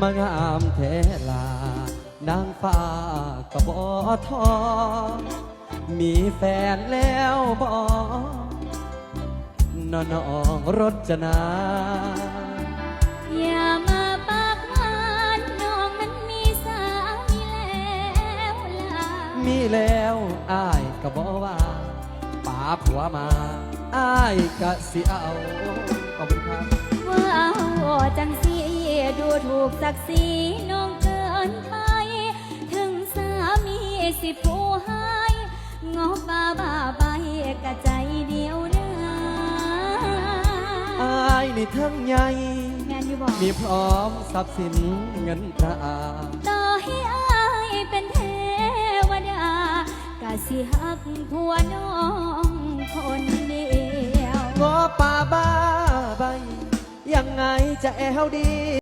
มางามเทลานางฟ้ากระบอทอ มีแฟนแล้วบอนอนองรจนา อย่ามาปากหวานน้องนั้นมีสามีแล้วล่ะ มีแล้วอ้ายก็บอกว่าป่าผัวมาอ้ายก็สิเอา ขอบคุณครับว้าวจังสีดูถู กศักดิ์ศรีน้องเกินไป ถึงสามีสิผู้ให้งอบ้าบ้าใบกะใจเดียวนะอ้ายนี่ทั้งใหญ่ แม่นอยู่บอกมีพร้อมทรัพย์สินเงินตราต่อให้อายเป็นเทวดากะสิหักผัวน้องคนเดียว งอป่าบ้าใบยังไงจะแอวดี